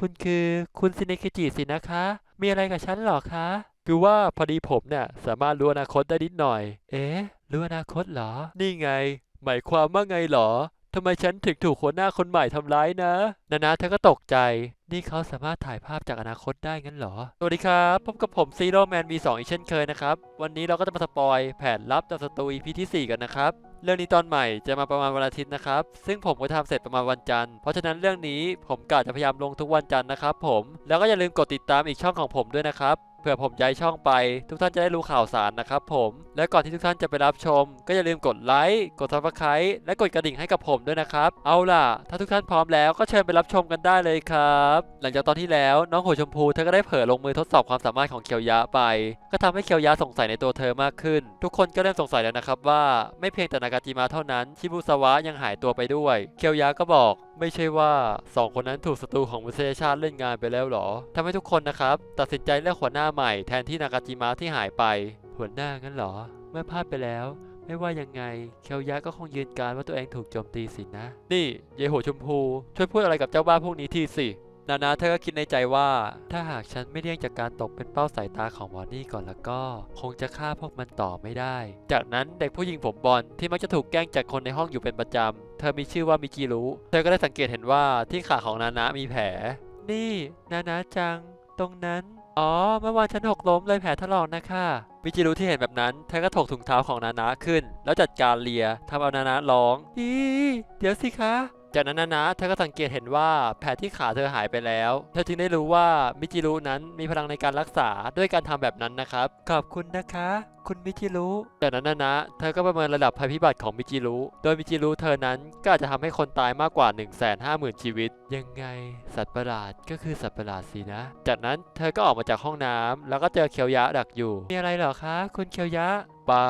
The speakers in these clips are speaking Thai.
คุณคือ คุณซินเนคิจิสินะคะ มีอะไรกับฉันหรอคะ คือว่าพอดีผมเนี่ยสามารถรู้อนาคตได้นิดหน่อย เอ๊ะ รู้อนาคตเหรอ นี่ไง หมายความว่าไงหรอทำไมฉันถึงถูกหัวหน้าคนใหม่ทำร้ายนะนานาเธอก็ตกใจ นี่เขาสามารถถ่ายภาพจากอนาคตได้งั้นเหรอ สวัสดีครับ พบกับผมซีโร่แมน V2 อีกเช่นเคยนะครับ วันนี้เราก็จะมาสปอยแผนลับจากสตู EP ที่ 4 กันนะครับ เรื่องนี้ตอนใหม่จะมาประมาณวันอาทิตย์นะครับ ซึ่งผมก็ทำเสร็จประมาณวันจันทร์ เพราะฉะนั้นเรื่องนี้ผมกะจะพยายามลงทุกวันจันทร์นะครับผม แล้วก็อย่าลืมกดติดตามอีกช่องของผมด้วยนะครับ ผื่อผมย้ายช่องไป ทุกท่านจะได้รู้ข่าวสารนะครับผมและก่อนที่ทุกท่านจะไปรับชม ก็อย่าลืมกดไลค์กด subscribe และกดกระดิ่งให้กับผมด้วยนะครับเอาล่ะ ถ้าทุกท่านพร้อมแล้วก็เชิญไปรับชมกันได้เลยครับ หลังจากตอนที่แล้วน้องหัวชมพูเธอก็ได้เผลอลงมือทดสอบความสามารถของเคียวยะไป ก็ทำให้เคียวยะสงสัยในตัวเธอมากขึ้น ทุกคนก็เริ่มสงสัยแล้วนะครับว่าไม่เพียงแต่นากาจิมะเท่านั้นชิบุสวะยังหายตัวไปด้วย เคียวยะก็บอก ไม่ใช่ว่าสองคนนั้นถูกศัตรูของมนุษยชาติเล่นงานไปแล้วหรอทำให้ทุกคนนะครับ ตัดสินใจเลือกหัวหน้าใหม่แทนที่นากาจิมะที่หายไป หัวหน้างั้นหรอ เมื่อพลาดไปแล้ว ไม่ว่ายังไง เคียวยะก็คงยืนการว่าตัวเองถูกโจมตีสินะ นี่ เยายหัวชมพู ช่วยพูดอะไรกับเจ้าบ้าพวกนี้ทีสิ นานาเธอก็คิดในใจว่า ถ้าหากฉันไม่เลี่ยงจากการตกเป็นเป้าสายตาของหมอนี่ก่อนแล้วก็ คงจะฆ่าพวกมันต่อไม่ได้ จากนั้นเด็กผู้หญิงผมบอลที่มักจะถูกแกล้งจากคนในห้องอยู่เป็นประจำ เธอมีชื่อว่ามิจิรุเธอก็ได้สังเกตเห็นว่าที่ขาของนานามีแผล นี่ นานาจัง ตรงนั้น อ๋อ เมื่อวานฉันหกล้มเลยแผลถลอกนะคะมิจิรุที่เห็นแบบนั้นเธอก็ถกถุงเท้าของนานาขึ้น แล้วจัดการเลียทำเอานานาร้อง อี เดี๋ยวสิคะ จากนั้นนานาเธอก็สังเกตเห็นว่าแผลที่ขาเธอหายไปแล้ว เธอจึงได้รู้ว่ามิจิรุนั้นมีพลังในการรักษาด้วยการทำแบบนั้นนะครับ ขอบคุณนะคะ คุณมิจิรุจากนั้นนานะ เธอก็ประเมินระดับภัยพิบัติของมิจิรุโดยมิจิรุเธอนั้นก็อาจจะทำให้คนตายมากกว่า 1 5 0 0 0 0 ชีวิต ยังไง สัตว์ประหลาดก็คือสัตว์ประหลาดสินะ จากนั้นเธอก็ออกมาจากห้องน้ำแล้วก็เจอเคียวยะดักอยู่ มีอะไรเหรอคะ คุณเคียวยะ เปล่า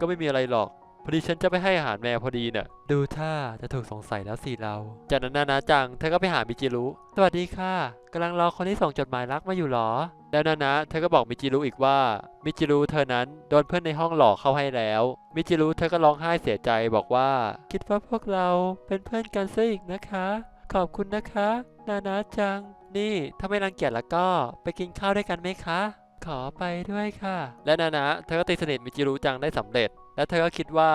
ก็ไม่มีอะไรหรอก พอดีฉันจะไปให้อาหารแมวพอดีเนี่ยดูท่าจะถูกสงสัยแล้วสิเรา จากนั้นนานาจังเธอก็ไปหามิจิรุสวัสดีค่ะกำลังรอคนที่ส่งจดหมายรักมาอยู่หรอ แล้วนานะเธอก็บอกมิจิรุอีกว่า มิจิรุเธอนั้นโดนเพื่อนในห้องหลอกเข้าให้แล้ว มิจิรุเธอก็ร้องไห้เสียใจบอกว่า คิดว่าพวกเราเป็นเพื่อนกันซะอีกนะคะ ขอบคุณนะคะ นานะจัง นี่ถ้าไม่รังเกียจแล้วก็ไปกินข้าวด้วยกันไหมคะ ขอไปด้วยค่ะ และนานะเธอก็ตีสนิทมิจิรุจังได้สำเร็จ และเธอก็คิดว่า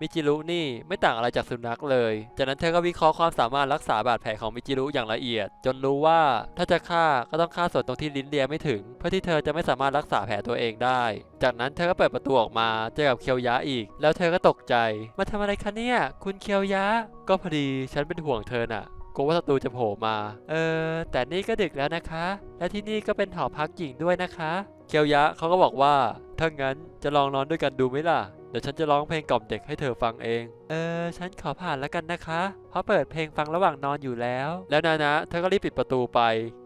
มิจิรุนี่ไม่ต่างอะไรจากสุนัขเลย จากนั้นเธอก็วิเคราะห์ความสามารถรักษาบาดแผลของมิจิรุอย่างละเอียด จนรู้ว่าถ้าจะฆ่าก็ต้องฆ่าส่วนตรงที่ลิ้นเลียไม่ถึง เพื่อที่เธอจะไม่สามารถรักษาแผลตัวเองได้ จากนั้นเธอก็เปิดประตูออกมาเจอกับเคียวยะอีก แล้วเธอก็ตกใจ มาทำอะไรคะเนี่ย คุณเคียวยะ ก็พอดีฉันเป็นห่วงเธอน่ะกลัวว่าศัตรูจะโผล่มา เออ แต่นี่ก็ดึกแล้วนะคะ และที่นี่ก็เป็นหอพักหญิงด้วยนะคะ เคียวยะเขาก็บอกว่าถ้างั้นจะลองนอนด้วยกันดูไหมล่ะ ดี๋ยวฉันจะร้องเพลงกล่อมเด็กให้เธอฟังเอง เออ ฉันขอผ่านแล้วกันนะคะ เพราะเปิดเพลงฟังระหว่างนอนอยู่แล้ว แล้วนานะเธอก็รีบปิดประตูไป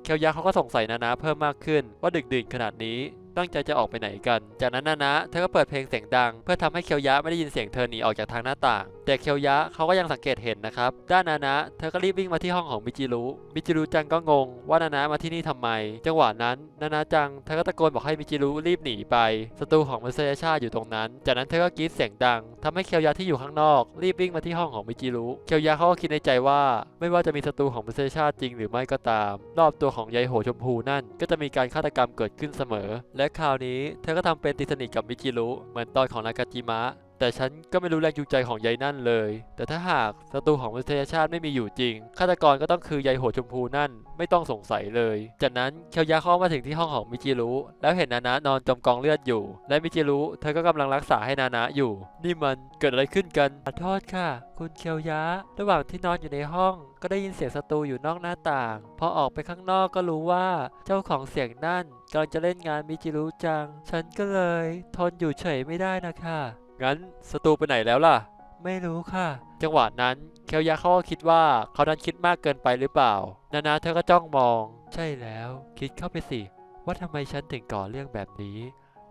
เคียวยะเขาก็สงสัยนานะเพิ่มมากขึ้นว่าดึกดื่นขนาดนี้ ตั้งใจจะออกไปไหนกัน จากนั้นนานะเธอก็เปิดเพลงเสียงดัง เพื่อทำให้เคียวยะไม่ได้ยินเสียงเธอหนีออกจากทางหน้าต่าง แต่เคียวยะเขาก็ยังสังเกตเห็นนะครับ ด้านนานะเธอก็รีบวิ่งมาที่ห้องของมิจิรุ มิจิรุจังก็งงว่านานะมาที่นี่ทำไม จังหวะนั้นนานะจังเธอก็ตะโกนบอกให้มิจิรุรีบหนีไป ศัตรูของมนุษยชาอยู่ตรงนั้น จากนั้นเธอก็กรีดเสียงดังทำให้เคียวยะที่อยู่ข้างนอก รีบวิ่งมาที่ห้องของมิจิรุ เคียวยะเขาก็คิดในใจว่า ไม่ว่าจะมีศัตรูของมนุษยชาจริงหรือไม่ก็ตาม รอบตัวของยายโหชมพูนั่นก็จะมีการฆาตกรรมเกิดขึ้นเสมอและคราวนี้เธอก็ทำเป็นตีสนิทกับมิจิรุเหมือนตอนของนากาจิมะ แต่ฉันก็ไม่รู้แรงจูงใจของยายนั่นเลย แต่ถ้าหากศัตรูของมนุษยชาติไม่มีอยู่จริง ฆาตกรก็ต้องคือยายโหดชมพูนั่นไม่ต้องสงสัยเลย จากนั้นเคียวยะเข้ามาถึงที่ห้องของมิจิรุแล้วเห็นนานะนอนจมกองเลือดอยู่ และมิจิรุเธอก็กำลังรักษาให้นานะอยู่ นี่มันเกิดอะไรขึ้นกันขอโทษค่ะ คุณเคียวยะ ระหว่างที่นอนอยู่ในห้องก็ได้ยินเสียงศัตรูอยู่นอกหน้าต่าง พอออกไปข้างนอกก็รู้ว่าเจ้าของเสียงนั่นกำลังจะเล่นงานมิจิรุจัง ฉันก็เลย ทนอยู่เฉยไม่ได้นะคะ งั้นศัตรูไปไหนแล้วล่ะ ไม่รู้ค่ะ จังหวะนั้นเคียวยะเขาก็คิดว่าเขานั้นคิดมากเกินไปหรือเปล่า นานาเธอก็จ้องมอง ใช่แล้ว คิดเข้าไปสิ ว่าทำไมฉันถึงก่อเรื่องแบบนี้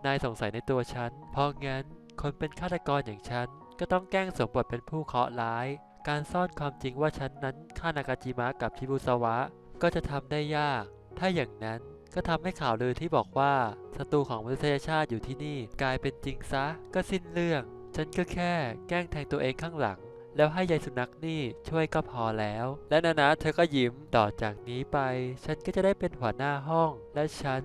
นายสงสัยในตัวฉัน เพราะงั้นคนเป็นฆาตกรอย่างฉัน ก็ต้องแกล้งสวมบทเป็นผู้เคราะห์ร้าย การซ่อนความจริงว่าฉันนั้นฆ่านากาจิมะกับชิบุสวะ ก็จะทำได้ยาก ถ้าอย่างนั้น ก็ทำให้ข่าวลือที่บอกว่าศัตรูของมนุษยชาติอยู่ที่นี่ กลายเป็นจริงซะ ก็สิ้นเรื่อง ฉันก็แค่แกล้งแทงตัวเองข้างหลัง แล้วให้ยายสุนัขนี่ช่วยก็พอแล้ว และนานะเธอก็ยิ้มต่อจากนี้ไป ฉันก็จะได้เป็นหัวหน้าห้อง และฉัน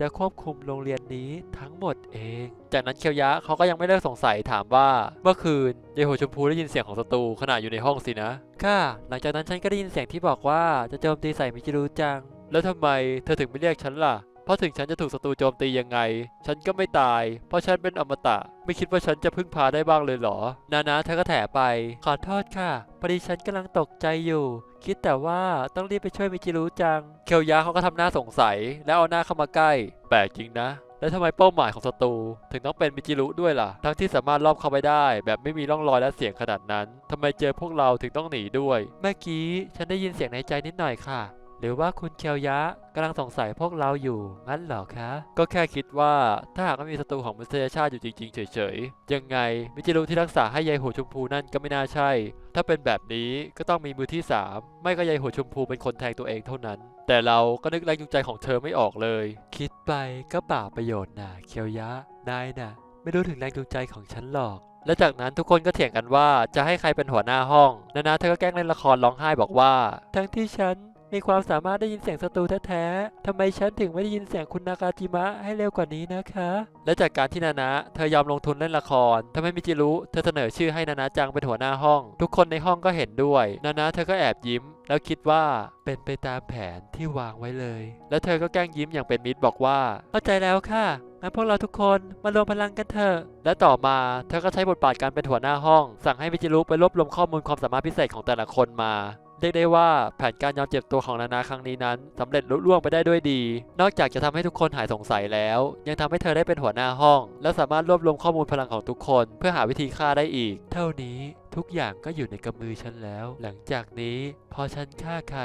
จะควบคุมโรงเรียนนี้ทั้งหมดเอง จากนั้นเคียวยะเขาก็ยังไม่เลิกสงสัยถามว่า เมื่อคืนยายหัวชมพูได้ยินเสียงของศัตรูขณะอยู่ในห้องสินะ ค่ะ หลังจากนั้นฉันก็ได้ยินเสียงที่บอกว่าจะโจมตีใส่มิจิรุจัง แล้วทำไมเธอถึงไม่เรียกฉันล่ะ เพราะถึงฉันจะถูกศัตรูโจมตียังไง ฉันก็ไม่ตาย เพราะฉันเป็นอมตะ ไม่คิดว่าฉันจะพึ่งพาได้บ้างเลยเหรอ นานะเธอก็แถไป ขอโทษค่ะพอดีฉันกำลังตกใจอยู่ คิดแต่ว่าต้องรีบไปช่วยมิจิรุจัง เคียวยะเขาก็ทำหน้าสงสัย แล้วเอาหน้าเข้ามาใกล้ แปลกจริงนะ แล้วทำไมเป้าหมายของศัตรูถึงต้องเป็นมิจิรุด้วยล่ะ ทั้งที่สามารถลอบเข้าไปได้ แบบไม่มีร่องรอยและเสียงขนาดนั้นทำไมเจอพวกเราถึงต้องหนีด้วย เมื่อกี้ฉันได้ยินเสียงในใจนิดหน่อยค่ะ หรือว่าคุณเคียวยะกำลังสงสัยพวกเราอยู่งั้นเหรอคะ ก็แค่คิดว่าถ้าหากไม่มีศัตรูของมนุษยชาติอยู่จริง ๆ เฉยๆ ยังไงมิจิรุที่รักษาให้ยายหัวชมพูนั่นก็ไม่น่าใช่ ถ้าเป็นแบบนี้ก็ต้องมีมือที่สามไม่ก็ยายหัวชมพูเป็นคนแทงตัวเองเท่านั้น แต่เราก็นึกแรงจูงใจของเธอไม่ออกเลย คิดไปก็เปล่าประโยชน์นะเคียวยะนายน่ะ ไม่รู้ถึงแรงจูงใจของฉันหรอกและจากนั้นทุกคนก็เถียงกันว่าจะให้ใครเป็นหัวหน้าห้อง นานาเธอก็แกล้งเล่นละครร้องไห้บอกว่า ทั้งที่ฉัน มีความสามารถได้ยินเสียงศัตรูแท้ๆทำไมฉันถึงไม่ได้ยินเสียงคุณนากาจิมะให้เร็วกว่านี้นะคะ และจากการที่นานะเธอยอมลงทุนเล่นละครทำให้มิจิรุเธอเสนอชื่อให้นานะจังเป็นหัวหน้าห้อง ทุกคนในห้องก็เห็นด้วย นานะเธอก็แอบยิ้ม แล้วคิดว่าเป็นไปตามแผนที่วางไว้เลย แล้วเธอก็แกล้งยิ้มอย่างเป็นมิตรบอกว่า เข้าใจแล้วค่ะงั้นพวกเราทุกคนมารวมพลังกันเถอะ และต่อมา เธอก็ใช้บทบาทการเป็นหัวหน้าห้อง สั่งให้มิจิรุไปรวบรวมข้อมูลความสามารถพิเศษของแต่ละคนมา เรียกได้ว่าแผนการยอมเจ็บตัวของนานาครั้งนี้นั้นสำเร็จลุล่วงไปได้ด้วยดี นอกจากจะทำให้ทุกคนหายสงสัยแล้ว ยังทำให้เธอได้เป็นหัวหน้าห้อง และสามารถรวบรวมข้อมูลพลังของทุกคน เพื่อหาวิธีฆ่าได้อีก เท่านี้ทุกอย่างก็อยู่ในกำมือฉันแล้ว หลังจากนี้พอฉันฆ่าใคร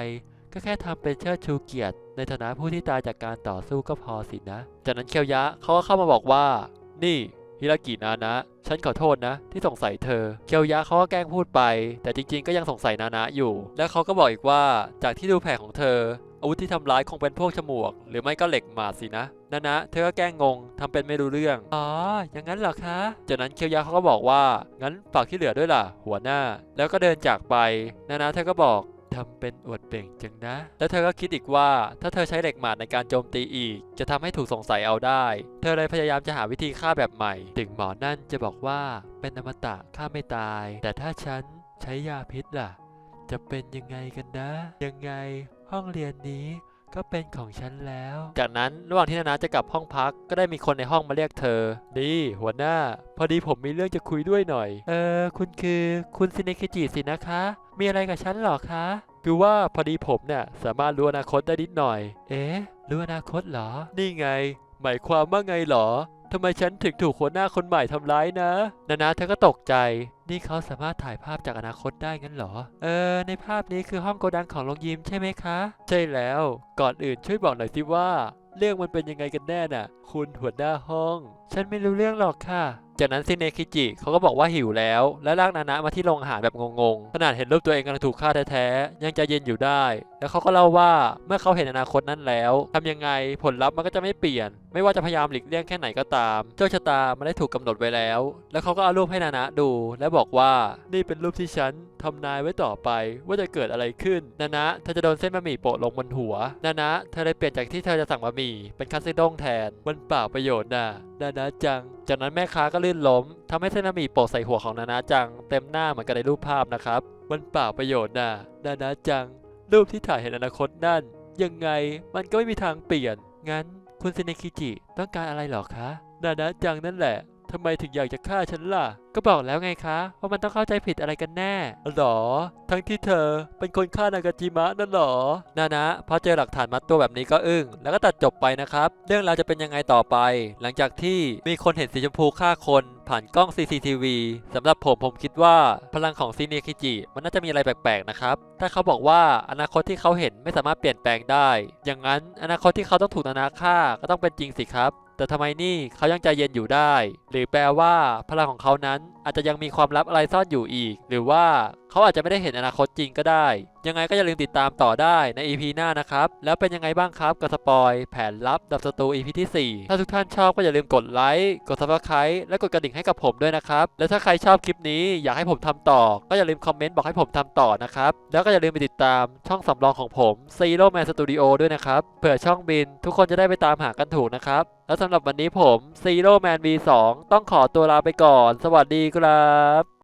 ก็แค่ทำเป็นเชิดชูเกียรติ ในฐานะผู้ที่ตายจากการต่อสู้ก็พอสินะ จากนั้นเคียวยะเขาก็เข้ามาบอกว่า นี่ ฮิรากินานะ ฉันขอโทษนะ ที่สงสัยเธอ เคียวยะเขาก็แกล้งพูดไป แต่จริงๆ ก็ยังสงสัยนานะอยู่ แล้วเขาก็บอกอีกว่า จากที่ดูแผลของเธอ อาวุธที่ทำร้ายคงเป็นพวกฉมวก หรือไม่ก็เหล็กหมาดสินะนานะ เธอก็แกล้งงงทำเป็นไม่รู้เรื่อง อ๋อ อย่างนั้นเหรอคะ จากนั้นเคียวยะเขาก็บอกว่า งั้นฝากที่เหลือด้วยล่ะ หัวหน้า แล้วก็เดินจากไป นานะเธอก็บอก ทำเป็นอวดเบ่งจังนะ แล้วเธอก็คิดอีกว่า ถ้าเธอใช้เหล็กหมาดในการโจมตีอีก จะทำให้ถูกสงสัยเอาได้ เธอเลยพยายามจะหาวิธีฆ่าแบบใหม่ ถึงหมอนั่นจะบอกว่าเป็นอมตะฆ่าไม่ตาย แต่ถ้าฉันใช้ยาพิษล่ะ จะเป็นยังไงกันนะ ยังไงห้องเรียนนี้ก็เป็นของฉันแล้ว จากนั้นระหว่างที่นานาจะกลับห้องพักก็ได้มีคนในห้องมาเรียกเธอนี่หัวหน้า พอดีผมมีเรื่องจะคุยด้วยหน่อย เออคุณคือคุณซินเนคิจิสินะคะ มีอะไรกับฉันหรอคะ คือว่าพอดีผมเนี่ยสามารถรู้อนาคตได้นิดหน่อย เอ๊ะ รู้อนาคตเหรอ นี่ไง หมายความว่าไงเหรอทำไมฉันถึงถูกหัวหน้าคนใหม่ทำร้ายนะ นานาเธอก็ตกใจ นี่เขาสามารถถ่ายภาพจากอนาคตได้งั้นเหรอ เออ ในภาพนี้คือห้องโกดังของโรงยิมใช่ไหมคะ ใช่แล้ว ก่อนอื่นช่วยบอกหน่อยสิว่า เรื่องมันเป็นยังไงกันแน่น่ะ คุณหัวหน้าห้อง ฉันไม่รู้เรื่องหรอกค่ะ จากนั้นซินเนคิจิเขาก็บอกว่าหิวแล้ว และลากนานะมาที่โรงอาหารแบบงงๆขนาดเห็นรูปตัวเองกำลังถูกฆ่าแท้ๆ ยังใจเย็นอยู่ได้ แล้วเขาก็เล่าว่าเมื่อเขาเห็นอนาคตนั้นแล้วทำยังไงผลลัพธ์มันก็จะไม่เปลี่ยน ไม่ว่าจะพยายามหลีกเลี่ยงแค่ไหนก็ตาม เจ้าชะตามันได้ถูกกำหนดไว้แล้ว แล้วเขาก็เอารูปให้นานะดู และบอกว่านี่เป็นรูปที่ฉันทำนายไว้ต่อไปว่าจะเกิดอะไรขึ้น นานะเธอจะโดนเส้นบะหมี่โปะลงบนหัว นานะเธอเลยเปลี่ยนจากที่เธอจะสั่งบะหมี่เป็นคัตสึด้งแทนมันเปล่าประโยชน์นะนานะจังจากนั้นแม่ค้าก็ลื่นล้มทำให้เส้นบะหมี่โปะใส่หัวของนานาจัง เต็มหน้าเหมือนกันในรูปภาพนะครับ มันเปล่าประโยชน์น่ะนานาจัง รูปที่ถ่ายเห็นอนาคตนั่น ยังไงมันก็ไม่มีทางเปลี่ยน งั้นคุณเซนเนคิจิต้องการอะไรหรอคะ นานาจังนั่นแหละ ทำไมถึงอยากจะฆ่าฉันล่ะ ก็บอกแล้วไงคะ ว่ามันต้องเข้าใจผิดอะไรกันแน่หรอ ทั้งที่เธอเป็นคนฆ่านากาจิมะนั่นหรอนานะพอเจอหลักฐานมัดตัวแบบนี้ก็อึ้ง แล้วก็ตัดจบไปนะครับ เรื่องราวจะเป็นยังไงต่อไป หลังจากที่มีคนเห็นสีชมพูฆ่าคนผ่านกล้อง CCTV สำหรับผมผมคิดว่าพลังของซีเนคิจิมันน่าจะมีอะไรแปลกๆนะครับ ถ้าเขาบอกว่าอนาคตที่เขาเห็นไม่สามารถเปลี่ยนแปลงได้ อย่างนั้นอนาคตที่เขาต้องถูกนานาฆ่าก็ต้องเป็นจริงสิครับ แต่ทำไมนี่เขายังใจเย็นอยู่ได้ หรือแปลว่า พลังของเขานั้นอาจจะยังมีความลับอะไรซ่อนอยู่อีก หรือว่า เขาอาจจะไม่ได้เห็นอนาคตจริงก็ได้ ยังไงก็อย่าลืมติดตามต่อได้ใน EP หน้านะครับ แล้วเป็นยังไงบ้างครับกับสปอยแผนลับดับศัตรู EP ที่ 4 ถ้าทุกท่านชอบก็อย่าลืมกดไลค์กด subscribe และกดกระดิ่งให้กับผมด้วยนะครับและถ้าใครชอบคลิปนี้อยากให้ผมทำต่อ ก็อย่าลืมคอมเมนต์บอกให้ผมทำต่อนะครับแล้วก็อย่าลืมไปติดตามช่องสำรองของผม Zero Man Studio ด้วยนะครับเผื่อช่องบิน ทุกคนจะได้ไปตามหากันถูกนะครับแล้วสำหรับวันนี้ผม Zero Man V2 ต้องขอตัวลาไปก่อน สวัสดีครับ